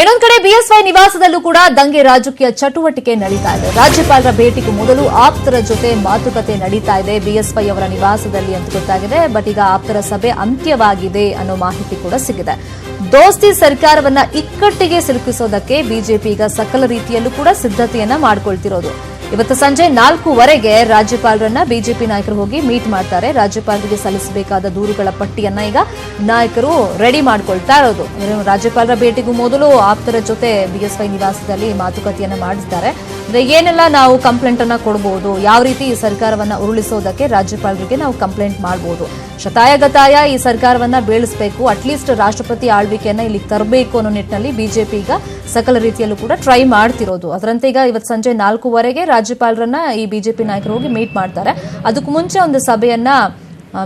ಇನ್ನೊಂದ್ ಕಡೆ ಬಿಎಸ್ವೈ ನಿವಾಸದಲ್ಲೂ ಕೂಡ ದಂಗೆ ರಾಜಕೀಯ ಚಟುವಟಿಕೆ ನಡೀತಾ ಇದೆ. ರಾಜ್ಯಪಾಲರ ಭೇಟಿಗೂ ಮೊದಲು ಆಪ್ತರ ಜೊತೆ ಮಾತುಕತೆ ನಡೀತಾ ಇದೆ. ಬಿಎಸ್ವೈ ಅವರ ನಿವಾಸದಲ್ಲಿ ಅಂತ ಗೊತ್ತಾಗಿದೆ. ಬಟ್ ಈಗ ಆಪ್ತರ ಸಭೆ ಅಂತ್ಯವಾಗಿದೆ ಅನ್ನೋ ಮಾಹಿತಿ ಕೂಡ ಸಿಗಿದೆ. ದೋಸ್ತಿ ಸರ್ಕಾರವನ್ನ ಇಕ್ಕಟ್ಟಿಗೆ ಸಿಲುಕಿಸೋದಕ್ಕೆ ಬಿಜೆಪಿ ಈಗ ಸಕಲ ರೀತಿಯಲ್ಲೂ ಕೂಡ ಸಿದ್ಧತೆಯನ್ನ ಮಾಡ್ಕೊಳ್ತಿರೋದು. ಇವತ್ತು ಸಂಜೆ ನಾಲ್ಕೂವರೆಗೆ ರಾಜ್ಯಪಾಲರನ್ನ ಬಿಜೆಪಿ ನಾಯಕರು ಹೋಗಿ ಮೀಟ್ ಮಾಡ್ತಾರೆ. ರಾಜ್ಯಪಾಲರಿಗೆ ಸಲ್ಲಿಸಬೇಕಾದ ದೂರುಗಳ ಪಟ್ಟಿಯನ್ನ ಈಗ ನಾಯಕರು ರೆಡಿ ಮಾಡ್ಕೊಳ್ತಾ ಇರೋದು. ರಾಜ್ಯಪಾಲರ ಭೇಟಿಗೂ ಮೊದಲು ಆಪ್ತರ ಜೊತೆ ಬಿಎಸ್ವೈ ನಿವಾಸದಲ್ಲಿ ಮಾತುಕತೆಯನ್ನ ಮಾಡಿದ್ದಾರೆ ಏನೆಲ್ಲ ನಾವು ಕಂಪ್ಲೇಂಟ್ ಅನ್ನ ಕೊಡಬಹುದು ಯಾವ ರೀತಿ ಈ ಸರ್ಕಾರವನ್ನ ಉರುಳಿಸೋದಕ್ಕೆ ರಾಜ್ಯಪಾಲರಿಗೆ ನಾವು ಕಂಪ್ಲೇಂಟ್ ಮಾಡಬಹುದು ಶತಾಯಗತಾಯ ಈ ಸರ್ಕಾರವನ್ನ ಬೀಳಿಸಬೇಕು ಅಟ್ಲೀಸ್ಟ್ ರಾಷ್ಟ್ರಪತಿ ಆಳ್ವಿಕೆಯನ್ನ ಇಲ್ಲಿ ತರಬೇಕು ಅನ್ನೋ ನಿಟ್ಟಿನಲ್ಲಿ ಬಿಜೆಪಿ ಈಗ ಸಕಲ ರೀತಿಯಲ್ಲೂ ಕೂಡ ಟ್ರೈ ಮಾಡ್ತಿರೋದು. ಅದರಂತೆ ಈಗ ಇವತ್ತು ಸಂಜೆ ನಾಲ್ಕೂವರೆಗೆ ರಾಜ್ಯಪಾಲರನ್ನ ಈ ಬಿಜೆಪಿ ನಾಯಕರು ಹೋಗಿ ಮೀಟ್ ಮಾಡ್ತಾರೆ. ಅದಕ್ಕೂ ಮುಂಚೆ ಒಂದು ಸಭೆಯನ್ನ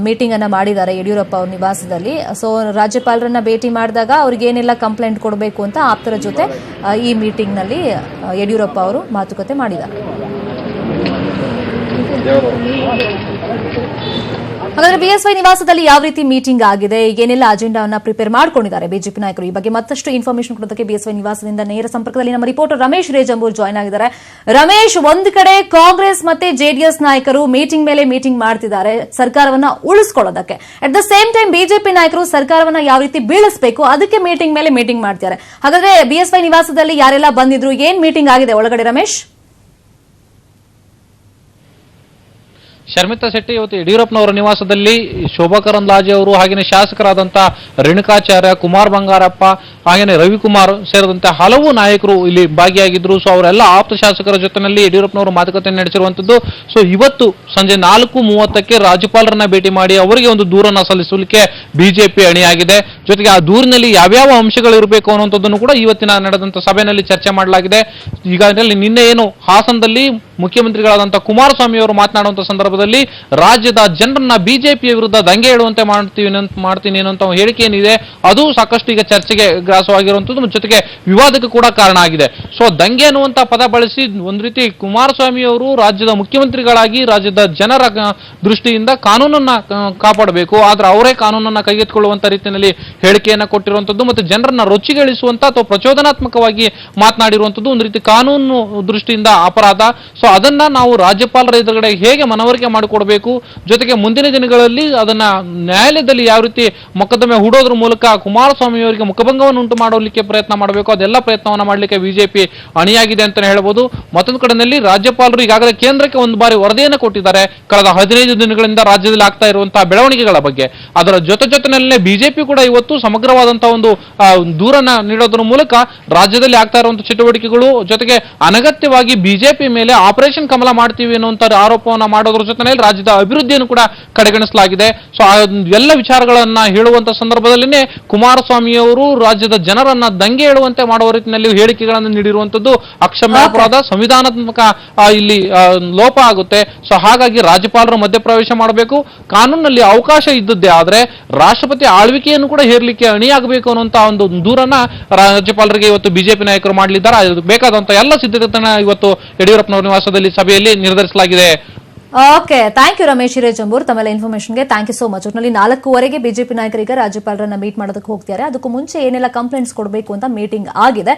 ಮೀಟಿಂಗ್ ಅನ್ನ ಮಾಡಿದ್ದಾರೆ ಯಡಿಯೂರಪ್ಪ ಅವ್ರ ನಿವಾಸದಲ್ಲಿ. ಸೊ ರಾಜ್ಯಪಾಲರನ್ನ ಭೇಟಿ ಮಾಡಿದಾಗ ಅವ್ರಿಗೆ ಏನೆಲ್ಲ ಕಂಪ್ಲೇಂಟ್ ಕೊಡಬೇಕು ಅಂತ ಆಪ್ತರ ಜೊತೆ ಈ ಮೀಟಿಂಗ್ನಲ್ಲಿ ಯಡಿಯೂರಪ್ಪ ಅವರು ಮಾತುಕತೆ ಮಾಡಿದ್ದಾರೆ. ಹಾಗಾದ್ರೆ ಬಿಎಸ್ವೈ ನಿವಾಸದಲ್ಲಿ ಯಾವ ರೀತಿ ಮೀಟಿಂಗ್ ಆಗಿದೆ? ಏನೆಲ್ಲ ಅಜೆಂಡಾವನ್ನ ಪ್ರಿಪೇರ್ ಮಾಡ್ಕೊಂಡಿದ್ದಾರೆ? ಬಿಜೆಪಿ ನಾಯಕರು ಈ ಬಗ್ಗೆ ಮತ್ತಷ್ಟು ಇನ್ಫಾರ್ಮೇಶನ್ ಕೊಡೋದಕ್ಕೆ ಬಿಎಸ್ವೈ ನಿವಾಸದಿಂದ ನೇರ ಸಂಪರ್ಕದಲ್ಲಿ ನಮ್ಮ ರಿಪೋರ್ಟರ್ ರಮೇಶ್ ರೇಜಂಬೂರ್ ಜಾಯ್ನ್ ಆಗಿದ್ದಾರೆ. ರಮೇಶ್, ಒಂದು ಕಡೆ ಕಾಂಗ್ರೆಸ್ ಮತ್ತೆ ಜೆಡಿಎಸ್ ನಾಯಕರು ಮೀಟಿಂಗ್ ಮೇಲೆ ಮೀಟಿಂಗ್ ಮಾಡ್ತಿದ್ದಾರೆ, ಸರ್ಕಾರವನ್ನ ಉಳಿಸ್ಕೊಳ್ಳೋದಕ್ಕೆ. At the same time BJP ನಾಯಕರು ಸರ್ಕಾರವನ್ನ ಯಾವ ರೀತಿ ಬೀಳಿಸಬೇಕು, ಅದಕ್ಕೆ ಮೀಟಿಂಗ್ ಮೇಲೆ ಮೀಟಿಂಗ್ ಮಾಡ್ತಿದ್ದಾರೆ. ಹಾಗಾದ್ರೆ ಬಿಎಸ್ವೈ ನಿವಾಸದಲ್ಲಿ ಯಾರೆಲ್ಲ ಬಂದಿದ್ರು, ಏನ್ ಮೀಟಿಂಗ್ ಆಗಿದೆ ಒಳಗಡೆ ರಮೇಶ್? ಶರ್ಮಿತಾ ಶೆಟ್ಟಿ ಇವತ್ತು ಯಡಿಯೂರಪ್ಪನವರ ನಿವಾಸದಲ್ಲಿ ಶೋಭಾ ಕರಂದ್ಲಾಜೆ ಅವರು ಹಾಗೆಯೇ ಶಾಸಕರಾದಂತಹ ರೇಣುಕಾಚಾರ್ಯ, ಕುಮಾರ್ ಬಂಗಾರಪ್ಪ, ಹಾಗೆಯೇ ರವಿಕುಮಾರ್ ಸೇರಿದಂತೆ ಹಲವು ನಾಯಕರು ಇಲ್ಲಿ ಭಾಗಿಯಾಗಿದ್ರು. ಸೊ ಅವರೆಲ್ಲ ಆಪ್ತ ಶಾಸಕರ ಜೊತೆನಲ್ಲಿ ಯಡಿಯೂರಪ್ಪನವರು ಮಾತುಕತೆ ನಡೆಸಿರುವಂತದ್ದು. ಸೊ ಇವತ್ತು ಸಂಜೆ ನಾಲ್ಕು ಮೂವತ್ತಕ್ಕೆ ರಾಜ್ಯಪಾಲರನ್ನ ಭೇಟಿ ಮಾಡಿ ಅವರಿಗೆ ಒಂದು ದೂರನ್ನ ಸಲ್ಲಿಸಲಿಕ್ಕೆ ಬಿಜೆಪಿ ಅಣಿಯಾಗಿದೆ. ಜೊತೆಗೆ ಆ ದೂರಿನಲ್ಲಿ ಯಾವ್ಯಾವ ಅಂಶಗಳು ಇರಬೇಕು ಅನ್ನುವಂಥದ್ದನ್ನು ಕೂಡ ಇವತ್ತಿನ ನಡೆದಂತ ಸಭೆಯಲ್ಲಿ ಚರ್ಚೆ ಮಾಡಲಾಗಿದೆ. ಈಗಾಗಲೇ ನಿನ್ನೆ ಏನು ಹಾಸನದಲ್ಲಿ ಮುಖ್ಯಮಂತ್ರಿಗಳಾದಂತಹ ಕುಮಾರಸ್ವಾಮಿ ಅವರು ಮಾತನಾಡುವಂತ ಸಂದರ್ಭದಲ್ಲಿ ರಾಜ್ಯದ ಜನರನ್ನ ಬಿಜೆಪಿಯ ವಿರುದ್ಧ ದಂಗೆ ಹೇಳುವಂತೆ ಮಾಡ್ತೀವಿ ಮಾಡ್ತೀನಿ ಅನ್ನುವಂತ ಹೇಳಿಕೆ ಏನಿದೆ ಅದು ಸಾಕಷ್ಟು ಈಗ ಚರ್ಚೆಗೆ ಗ್ರಾಸವಾಗಿರುವಂತದ್ದು ಜೊತೆಗೆ ವಿವಾದಕ್ಕೆ ಕೂಡ ಕಾರಣ ಆಗಿದೆ. ಸೊ, ದಂಗೆ ಅನ್ನುವಂತ ಪದ ಬಳಸಿ ಒಂದು ರೀತಿ ಕುಮಾರಸ್ವಾಮಿ ಅವರು ರಾಜ್ಯದ ಮುಖ್ಯಮಂತ್ರಿಗಳಾಗಿ ರಾಜ್ಯದ ಜನರ ದೃಷ್ಟಿಯಿಂದ ಕಾನೂನನ್ನ ಕಾಪಾಡಬೇಕು, ಆದ್ರೆ ಅವರೇ ಕಾನೂನನ್ನ ಕೈಗೆತ್ತಿಕೊಳ್ಳುವಂತ ರೀತಿಯಲ್ಲಿ ಹೇಳಿಕೆಯನ್ನ ಕೊಟ್ಟಿರುವಂತದ್ದು ಮತ್ತು ಜನರನ್ನ ರೊಚ್ಚಿಗಳಿಸುವಂತ ಅಥವಾ ಪ್ರಚೋದನಾತ್ಮಕವಾಗಿ ಮಾತನಾಡಿರುವಂತದ್ದು ಒಂದು ರೀತಿ ಕಾನೂನು ದೃಷ್ಟಿಯಿಂದ ಅಪರಾಧ. ಸೊ ಅದನ್ನ ನಾವು ರಾಜ್ಯಪಾಲರ ಎದುರುಗಡೆ ಹೇಗೆ ಮನವರಿಕೆ ಮಾಡಿಕೊಡಬೇಕು? ಜೊತೆಗೆ ಮುಂದಿನ ದಿನಗಳಲ್ಲಿ ಅದನ್ನ ನ್ಯಾಯಾಲಯದಲ್ಲಿ ಯಾವ ರೀತಿ ಮೊಕದ್ದಮೆ ಹೂಡೋದ್ರ ಮೂಲಕ ಕುಮಾರಸ್ವಾಮಿ ಅವರಿಗೆ ಮುಖಭಂಗವನ್ನು ಉಂಟು ಮಾಡಲಿಕ್ಕೆ ಪ್ರಯತ್ನ ಮಾಡಬೇಕು ಅದೆಲ್ಲ ಪ್ರಯತ್ನವನ್ನ ಮಾಡಲಿಕ್ಕೆ ಬಿಜೆಪಿ ಅಣಿಯಾಗಿದೆ ಅಂತಾನೆ ಹೇಳ್ಬೋದು. ಮತ್ತೊಂದು ಕಡೆಯಲ್ಲಿ ರಾಜ್ಯಪಾಲರು ಈಗಾಗಲೇ ಕೇಂದ್ರಕ್ಕೆ ಒಂದು ಬಾರಿ ವರದಿಯನ್ನು ಕೊಟ್ಟಿದ್ದಾರೆ. ಕಳೆದ ಹದಿನೈದು ದಿನಗಳಿಂದ ರಾಜ್ಯದಲ್ಲಿ ಆಗ್ತಾ ಇರುವಂತಹ ಬೆಳವಣಿಗೆಗಳ ಬಗ್ಗೆ. ಅದರ ಜೊತೆ ಜೊತೆನಲ್ಲೇ ಬಿಜೆಪಿ ಕೂಡ ಇವತ್ತು ಸಮಗ್ರವಾದಂತಹ ಒಂದು ಆ, ದೂರನ್ನ ನೀಡೋದ್ರ ಮೂಲಕ ರಾಜ್ಯದಲ್ಲಿ ಆಗ್ತಾ ಇರುವಂತಹ ಚಟುವಟಿಕೆಗಳು ಜೊತೆಗೆ ಅನಗತ್ಯವಾಗಿ ಬಿಜೆಪಿ ಮೇಲೆ ಆಪರೇಷನ್ ಕಮಲ ಮಾಡ್ತೀವಿ ಅನ್ನುವಂಥ ಆರೋಪವನ್ನ ಮಾಡೋದ್ರ ಜೊತೆನಲ್ಲಿ ರಾಜ್ಯದ ಅಭಿವೃದ್ಧಿಯನ್ನು ಕೂಡ ಕಡೆಗಣಿಸಲಾಗಿದೆ. ಸೊ ಆ ಎಲ್ಲ ವಿಚಾರಗಳನ್ನ ಹೇಳುವಂತ ಸಂದರ್ಭದಲ್ಲಿನೇ ಕುಮಾರಸ್ವಾಮಿ ಅವರು ರಾಜ್ಯದ ಜನರನ್ನ ದಂಗೆ ಹೇಳುವಂತೆ ಮಾಡುವ ರೀತಿಯಲ್ಲಿ ಹೇಳಿಕೆಗಳನ್ನು ನೀಡಿರುವಂತದ್ದು ಅಕ್ಷಮ್ಯ ಅಪರಾಧ ಸಂವಿಧಾನಾತ್ಮಕ ಇಲ್ಲಿ ಲೋಪ ಆಗುತ್ತೆ. ಸೊ ಹಾಗಾಗಿ ರಾಜ್ಯಪಾಲರು ಮಧ್ಯಪ್ರವೇಶ ಮಾಡಬೇಕು. ಕಾನೂನಲ್ಲಿ ಅವಕಾಶ ಇದ್ದದ್ದೇ ಆದ್ರೆ ರಾಷ್ಟ್ರಪತಿ ಆಳ್ವಿಕೆಯನ್ನು ಕೂಡ ಹೇರ್ಲಿಕ್ಕೆ ಅಣಿಯಾಗಬೇಕು ಅನ್ನುವಂತ ಒಂದು ದೂರನ್ನ ರಾಜ್ಯಪಾಲರಿಗೆ ಇವತ್ತು ಬಿಜೆಪಿ ನಾಯಕರು ಮಾಡಲಿದ್ದಾರೆ. ಬೇಕಾದಂತಹ ಬೇಕಾದಂತ ಎಲ್ಲ ಸಿದ್ಧತೆಗಳನ್ನ ಇವತ್ತು ಯಡಿಯೂರಪ್ಪನವರ ನಿವಾಸದಲ್ಲಿ ಸಭೆಯಲ್ಲಿ ನಿರ್ಧರಿಸಲಾಗಿದೆ. Okay thank you Ramesh Hirejambur. ತಮ್ಮೆಲ್ಲ ಇನ್ಫಾರ್ಮೇಶನ್ಗೆ ಥ್ಯಾಂಕ್ ಯು ಸೋ ಮಚ್ ಒಟ್ನಲ್ಲಿ ನಾಲ್ಕೂವರೆಗೆ ಬಿಜೆಪಿ ನಾಯಕರಿಗೆ ರಾಜ್ಯಪಾಲರನ್ನ ಮೀಟ್ ಮಾಡೋದಕ್ಕೆ ಹೋಗ್ತಾರೆ ಅದಕ್ಕೂ ಮುಂಚೆ ಏನೆಲ್ಲ ಕಂಪ್ಲೇಂಟ್ಸ್ ಕೊಡಬೇಕು ಅಂತ ಮೀಟಿಂಗ್ ಆಗಿದೆ.